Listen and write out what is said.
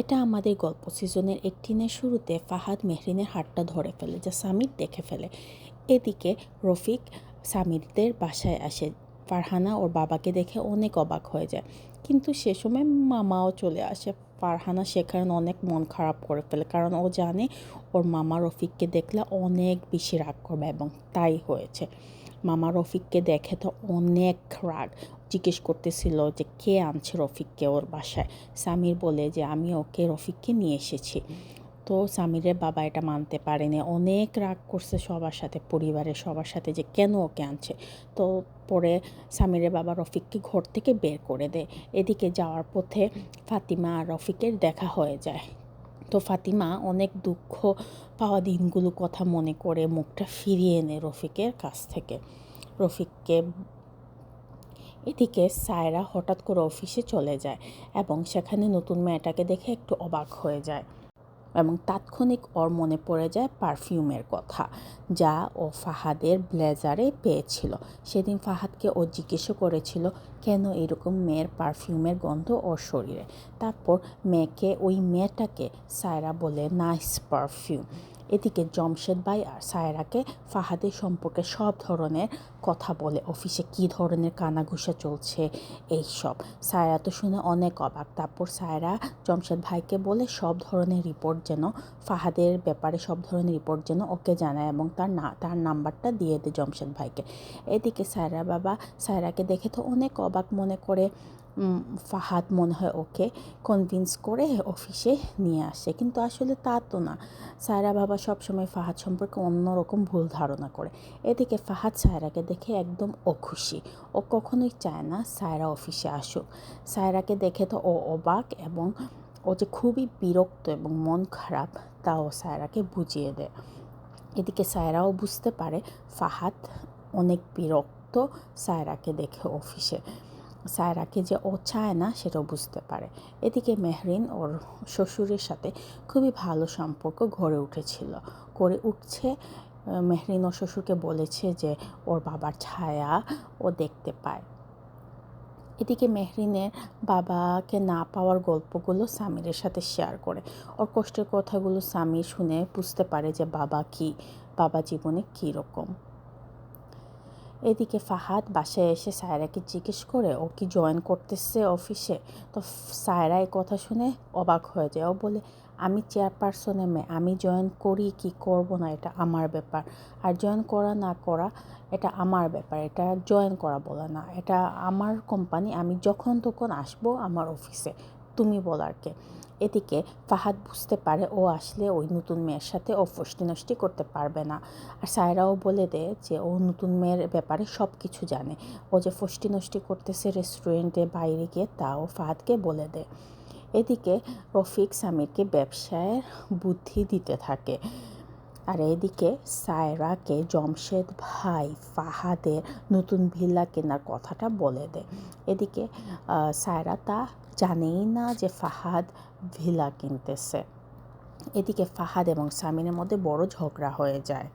এটা আমাদের গল্প সিজনের একটিনের শুরুতে ফাহাদ মেহরিনের হাতটা ধরে ফেলে, যা সামির দেখে ফেলে। এদিকে রফিক সামিরদের বাসায় আসে। ফারহানা ওর বাবাকে দেখে অনেক অবাক হয়ে যায়। কিন্তু সে সময় মামাও চলে আসে। ফারহানা সেখানে অনেক মন খারাপ করে ফেলে, কারণ ও জানে ওর মামা রফিককে দেখলে অনেক বেশি রাগ করবে এবং তাই হয়েছে। মামা রফিককে দেখে তো অনেক রাগ। জিজ্ঞেস করতেছিল যে, কে আনছে রফিককে ওর বাসায়? সামির বলে যে, আমি ওকে, রফিককে নিয়ে এসেছি। তো সামিরের বাবা এটা মানতে পারেনি। অনেক রাগ করছে সবার সাথে, পরিবারের সবার সাথে যে, কেন ওকে আনছে? তো পরে সামিরের বাবা রফিককে ঘর থেকে বের করে দেয়। এদিকে যাওয়ার পথে ফাতিমা আর রফিকের দেখা হয়ে যায়। তো ফাতিমা অনেক দুঃখ পাওয়া দিনগুলো কথা মনে করে মুখটা ফিরিয়ে এনে রফিকের কাছ থেকে। রফিককে এদিকে সায়রা হঠাৎ করে অফিসে চলে যায় এবং সেখানে নতুন মেয়েটাকে দেখে একটু অবাক হয়ে যায় এবং তাৎক্ষণিক ওর মনে পড়ে যায় পারফিউমের কথা, যা ও ফাহাদের ব্লেজারে পেয়েছিল। সেদিন ফাহাদকে ও জিজ্ঞেসও করেছিল, কেন এরকম মেয়ের পারফিউমের গন্ধ ওর শরীরে? তারপর মেয়েকে, ওই মেয়েটাকে? সায়রা বলে, নাইস পারফিউম। এদিকে জমশেদ ভাই আর সায়রাকে ফাহাদের সম্পর্কে সব ধরনের কথা বলে অফিসে কি ধরনের কানাঘুষা চলছে এই সব সায়রা তো শুনে অনেক অবাক। তারপর সায়রা জমশেদ ভাইকে বলে সব ধরনের রিপোর্ট যেন, ফাহাদের ব্যাপারে সব ধরনের রিপোর্ট যেন ওকে জানায় এবং তার না, তার নাম্বারটা দিয়ে দেয় জমশেদ ভাইকে। এদিকে সায়রা বাবা, সায়রাকে দেখে তো অনেক অবাক মনে করে ফাহাদ মনে হয় ওকে কনভিন্স করে অফিসে নিয়ে আসে। কিন্তু আসলে তা তো না। সায়রা বাবা সবসময় ফাহাদ সম্পর্কে অন্যরকম ভুল ধারণা করে। এদিকে ফাহাদ সায়রাকে দেখে একদম অখুশি। ও কখনোই চায় না সায়রা অফিসে আসুক। সায়রাকে দেখে তো ও অবাক এবং ও যে খুবই বিরক্ত এবং মন খারাপ, তাও সায়রাকে বুঝিয়ে দেয়। এদিকে সায়রাও বুঝতে পারে ফাহাদ অনেক বিরক্ত সায়রাকে দেখে অফিসে সায়রাকে যে ও চায় না, সেটাও বুঝতে পারে। এদিকে মেহরিন ওর শ্বশুরের সাথে খুবই ভালো সম্পর্ক গড়ে উঠেছিল। করে উঠছে মেহরিন ওর শ্বশুরকে বলেছে যে ওর বাবার ছায়া ও দেখতে পায়। এদিকে মেহরিনের বাবাকে না পাওয়ার গল্পগুলো সামিরের সাথে শেয়ার করে। ওর কষ্টের কথাগুলো সামির শুনে বুঝতে পারে যে বাবা কি, বাবা জীবনে কীরকম। এদিকে ফাহাদ বাসায় এসে সায়রাকে জিজ্ঞেস করে, ও কি জয়েন করতেছে অফিসে তো সায়রা কথা শুনে অবাক হয়ে যায়। ও বলে, আমি চেয়ারপারসনে মেয়ে আমি জয়েন করি কি করব না, এটা আমার ব্যাপার। আর জয়েন করা না করা, এটা আমার ব্যাপার, এটা জয়েন করা বলা না। এটা আমার কোম্পানি আমি যখন তখন আসব আমার অফিসে তুমি বলার কে। এদিকে ফাহাদ বুঝতে পারে ও আসলে ওই নতুন মেয়ের সাথে ও ফষ্টি নষ্টি করতে পারবে না। আর সায়রাও বলে দেয় যে ও নতুন মেয়ের ব্যাপারে সব কিছু জানে। ও যে ফষ্টি নষ্টি করতেছে রেস্টুরেন্টে বাইরে গিয়ে তাও ফাহাদকে বলে দেয় এদিকে রফিক সামিরকে ব্যবসায় বুদ্ধি দিতে থাকে। আর এদিকে সায়রাকে জমশেদ ভাই ফাহাদের নতুন ভিল্লা কেনার কথাটা বলে দেয়। এদিকে সায়রা তা জানেই না যে ফাহাদ ভিলা কিনতেছে। এদিকে ফাহাদ এবং সামিনের মধ্যে বড় ঝগড়া হয়ে যায়।